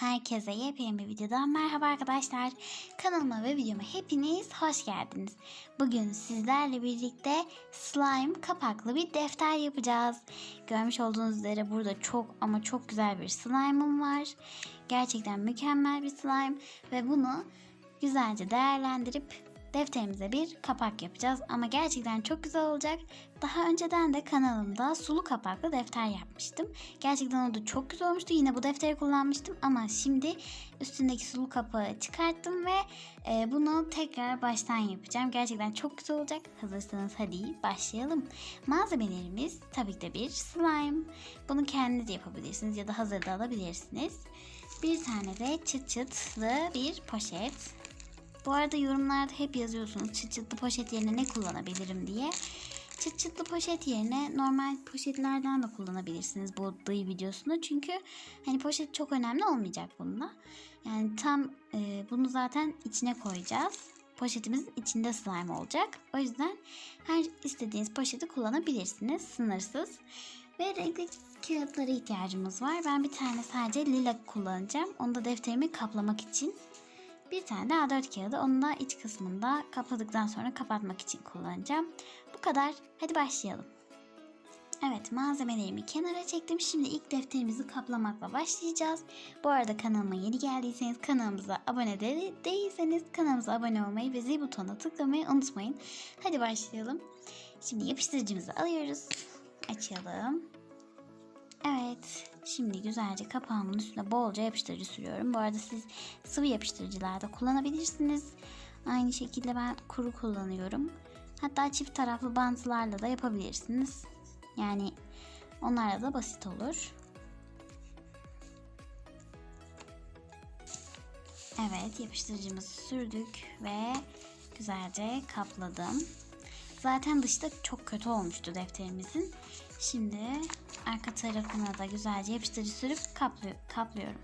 Herkese yepyeni bir videodan merhaba arkadaşlar. Kanalıma ve videoma hepiniz hoş geldiniz. Bugün sizlerle birlikte slime kapaklı bir defter yapacağız. Görmüş olduğunuz üzere burada çok ama çok güzel bir slime'ım var. Gerçekten mükemmel bir slime ve bunu güzelce değerlendirip defterimize bir kapak yapacağız ama gerçekten çok güzel olacak. Daha önceden de kanalımda sulu kapaklı defter yapmıştım. Gerçekten o da çok güzel olmuştu. Yine bu defteri kullanmıştım ama şimdi üstündeki sulu kapağı çıkarttım ve e, bunu tekrar baştan yapacağım. Gerçekten çok güzel olacak. Hazırsanız hadi başlayalım. Malzemelerimiz tabii ki de bir slime. Bunu kendiniz yapabilirsiniz ya da hazırda alabilirsiniz. Bir tane de çıt çıtlı bir poşet. Bu arada yorumlarda hep yazıyorsunuz çıt çıtlı poşet yerine ne kullanabilirim diye. Çıt çıtlı poşet yerine normal poşetlerden de kullanabilirsiniz bu dıyı videosunu. Çünkü hani poşet çok önemli olmayacak bunda. Yani tam e, bunu zaten içine koyacağız. Poşetimizin içinde slime olacak. O yüzden her istediğiniz poşeti kullanabilirsiniz. Sınırsız. Ve renkli kağıtlara ihtiyacımız var. Ben bir tane sadece lila kullanacağım. Onu da defterimi kaplamak için. Bir tane de A4 kağıdı. Onu da iç kısmında kapladıktan sonra kapatmak için kullanacağım. Bu kadar. Hadi başlayalım. Evet malzemelerimi kenara çektim. Şimdi ilk defterimizi kaplamakla başlayacağız. Bu arada kanalıma yeni geldiyseniz kanalımıza abone de değilseniz kanalımıza abone olmayı ve zil butonuna tıklamayı unutmayın. Hadi başlayalım. Şimdi yapıştırıcımızı alıyoruz. Açalım. Evet. Şimdi güzelce kapağımın üstüne bolca yapıştırıcı sürüyorum. Bu arada siz sıvı yapıştırıcılarda kullanabilirsiniz. Aynı şekilde ben kuru kullanıyorum. Hatta çift taraflı bantlarla da yapabilirsiniz. Yani onlarla da basit olur. Evet yapıştırıcımızı sürdük ve güzelce kapladım. Zaten dışta çok kötü olmuştu defterimizin. Şimdi arka tarafına da güzelce yapıştırıcı sürüp kaplıyor, kaplıyorum.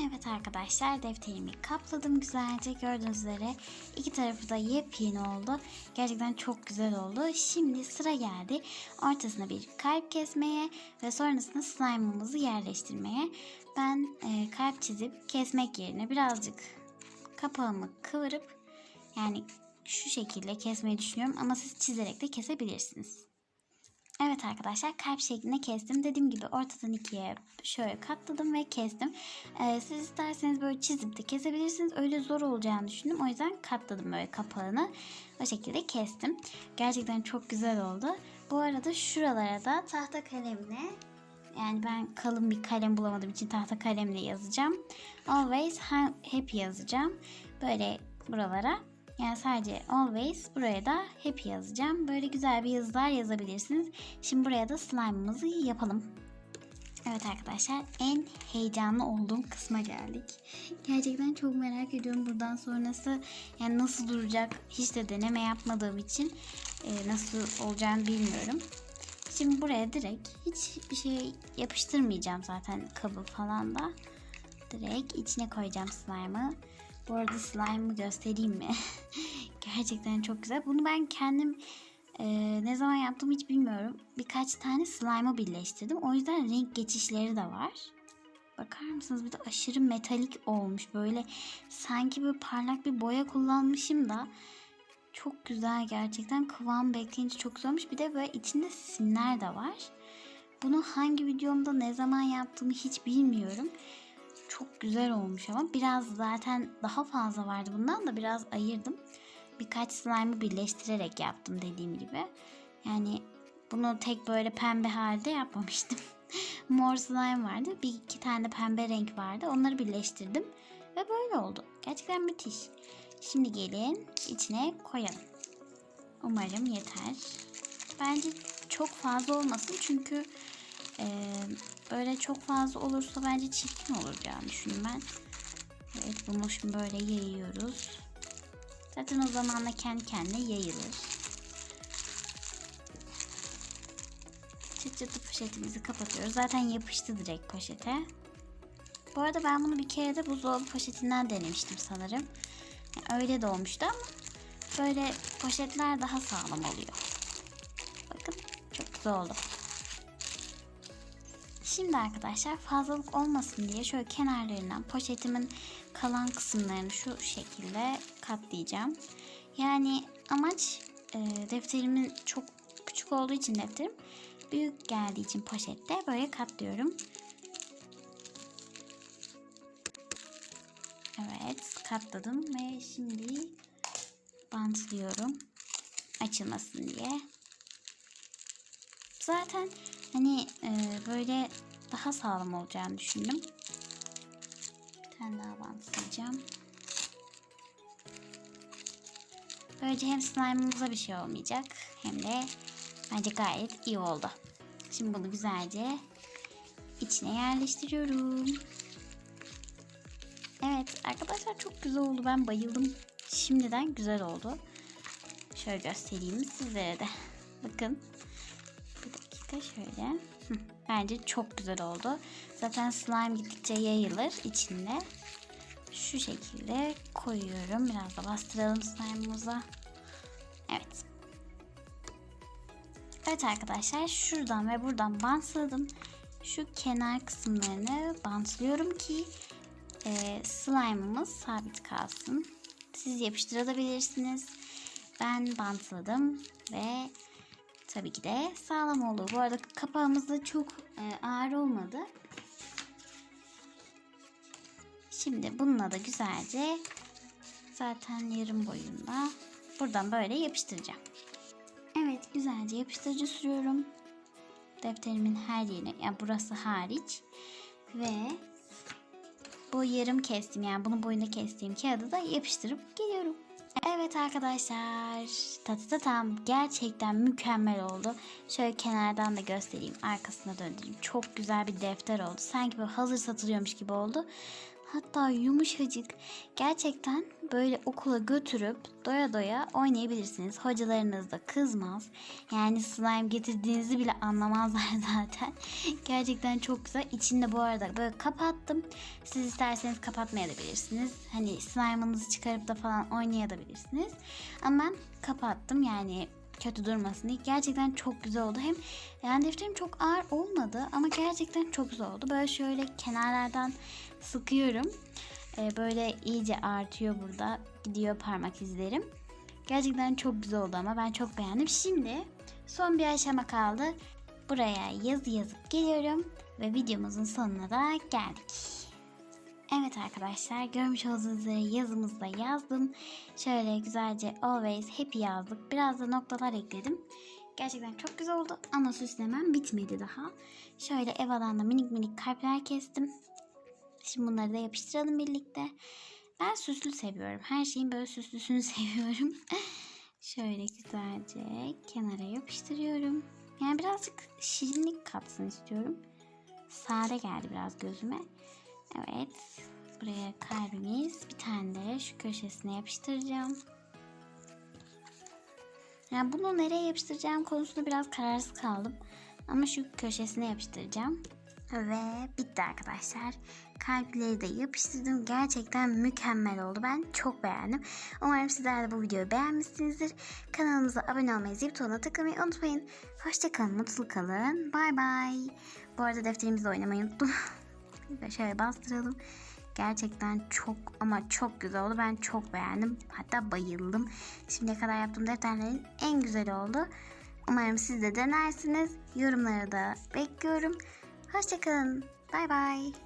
Evet arkadaşlar defterimi kapladım güzelce. Gördüğünüz üzere iki tarafı da yepyeni oldu. Gerçekten çok güzel oldu. Şimdi sıra geldi ortasına bir kalp kesmeye ve sonrasında slime'ımızı yerleştirmeye. Ben e, kalp çizip kesmek yerine birazcık kapağımı kıvırıp yani şu şekilde kesmeyi düşünüyorum ama siz çizerek de kesebilirsiniz. Evet arkadaşlar kalp şeklinde kestim. Dediğim gibi ortadan ikiye şöyle katladım ve kestim. Ee, siz isterseniz böyle çizip de kesebilirsiniz. Öyle zor olacağını düşündüm. O yüzden katladım böyle kapağını. O şekilde kestim. Gerçekten çok güzel oldu. Bu arada şuralara da tahta kalemle yani ben kalın bir kalem bulamadığım için tahta kalemle yazacağım. Always happy yazacağım. Böyle buralara yani sadece always buraya da happy yazacağım. Böyle güzel bir yazılar yazabilirsiniz. Şimdi buraya da slime'ımızı yapalım. Evet arkadaşlar en heyecanlı olduğum kısma geldik. Gerçekten çok merak ediyorum buradan sonrası yani nasıl duracak hiç de deneme yapmadığım için e, nasıl olacağını bilmiyorum. Şimdi buraya direkt hiçbir şey yapıştırmayacağım zaten kabı falan da. Direkt içine koyacağım slime'ı. Bu arada slime'ı göstereyim mi? Gerçekten çok güzel. Bunu ben kendim e, ne zaman yaptım hiç bilmiyorum. Birkaç tane slime'ı birleştirdim. O yüzden renk geçişleri de var. Bakar mısınız? Bir de aşırı metalik olmuş. Böyle sanki böyle parlak bir boya kullanmışım da çok güzel gerçekten. Kıvam bekleyince çok güzel olmuş. Bir de böyle içinde simler de var. Bunu hangi videomda ne zaman yaptığımı hiç bilmiyorum. Çok güzel olmuş ama biraz zaten daha fazla vardı bundan da biraz ayırdım. Birkaç slime'ı birleştirerek yaptım dediğim gibi. Yani bunu tek böyle pembe halde yapmamıştım. Mor slime vardı. Bir iki tane pembe renk vardı. Onları birleştirdim. Ve böyle oldu. Gerçekten müthiş. Şimdi gelin içine koyalım. Umarım yeter. Bence çok fazla olmasın çünkü e, böyle çok fazla olursa bence çirkin olur yani düşünün ben. Evet bunu şimdi böyle yayıyoruz. Zaten o zamanla kendi kendine yayılır. Çıt çıtı poşetimizi kapatıyoruz. Zaten yapıştı direkt poşete. Bu arada ben bunu bir kere de buzdolabı poşetinden denemiştim sanırım. Yani öyle de olmuştu ama böyle poşetler daha sağlam oluyor. Bakın çok güzel oldu. Şimdi arkadaşlar fazlalık olmasın diye şöyle kenarlarından poşetimin kalan kısımlarını şu şekilde katlayacağım. Yani amaç e, defterimin çok küçük olduğu için defterim büyük geldiği için poşette böyle katlıyorum. Evet katladım ve şimdi bantlıyorum açılmasın diye. Zaten hani e, böyle daha sağlam olacağını düşündüm. Bir tane daha bantlayacağım. Böylece hem slime'ımıza bir şey olmayacak hem de bence gayet iyi oldu. Şimdi bunu güzelce içine yerleştiriyorum. Evet arkadaşlar çok güzel oldu. Ben bayıldım. Şimdiden güzel oldu. Şöyle göstereyim sizlere de. Bakın. Bir dakika şöyle. Bence çok güzel oldu. Zaten slime gittikçe yayılır içinde. Şu şekilde koyuyorum. Biraz da bastıralım slime'ımıza. Evet. Evet arkadaşlar şuradan ve buradan bantladım. Şu kenar kısımlarını bantlıyorum ki e, slime'ımız sabit kalsın. Siz yapıştırabilirsiniz. Ben bantladım ve tabii ki de sağlam oldu. Bu arada kapağımız da çok e, ağır olmadı. Şimdi bununla da güzelce zaten yarım boyunda buradan böyle yapıştıracağım. Evet güzelce yapıştırıcı sürüyorum. Defterimin her yerine yani burası hariç ve bu yarım kestim yani bunu boyunda kestiğim kağıdı da yapıştırıp. Evet arkadaşlar tatı da tam gerçekten mükemmel oldu. Şöyle kenardan da göstereyim arkasına döndüreyim. Çok güzel bir defter oldu. Sanki böyle hazır satılıyormuş gibi oldu. Hatta yumuşacık. Gerçekten böyle okula götürüp doya doya oynayabilirsiniz. Hocalarınız da kızmaz. Yani slime getirdiğinizi bile anlamazlar zaten. Gerçekten çok güzel. İçinde bu arada böyle kapattım. Siz isterseniz kapatmayabilirsiniz. Hani slime'ınızı çıkarıp da falan oynayabilirsiniz. Ama ben kapattım yani kötü durmasın diye. Gerçekten çok güzel oldu. Hem yani defterim çok ağır olmadı ama gerçekten çok güzel oldu. Böyle şöyle kenarlardan sıkıyorum. Ee, böyle iyice artıyor burada. Gidiyor parmak izlerim. Gerçekten çok güzel oldu ama ben çok beğendim. Şimdi son bir aşama kaldı. Buraya yazı yazıp geliyorum ve videomuzun sonuna da geldik. Evet arkadaşlar görmüş olduğunuz üzere yazımızı da yazdım. Şöyle güzelce always happy yazdık. Biraz da noktalar ekledim. Gerçekten çok güzel oldu ama süslemem bitmedi daha. Şöyle Eva'dan da minik minik kalpler kestim. Şimdi bunları da yapıştıralım birlikte. Ben süslü seviyorum. Her şeyin böyle süslüsünü seviyorum. Şöyle güzelce kenara yapıştırıyorum. Yani birazcık şirinlik katsın istiyorum. Sade geldi biraz gözüme. Evet. Buraya kalbimiz. Bir tane de şu köşesine yapıştıracağım. Yani bunu nereye yapıştıracağım konusunda biraz kararsız kaldım. Ama şu köşesine yapıştıracağım. Ve bitti arkadaşlar. Kalpleri de yapıştırdım. Gerçekten mükemmel oldu. Ben çok beğendim. Umarım sizler de bu videoyu beğenmişsinizdir. Kanalımıza abone olmayı, zil butonuna tıklamayı unutmayın. Hoşçakalın, mutlu kalın. Bay bay. Bu arada defterimizle oynamayı unuttum. Şöyle bastıralım. Gerçekten çok ama çok güzel oldu. Ben çok beğendim. Hatta bayıldım. Şimdiye kadar yaptığım defterlerin en güzeli oldu. Umarım siz de denersiniz. Yorumları da bekliyorum. Hoşçakalın. Bay bay.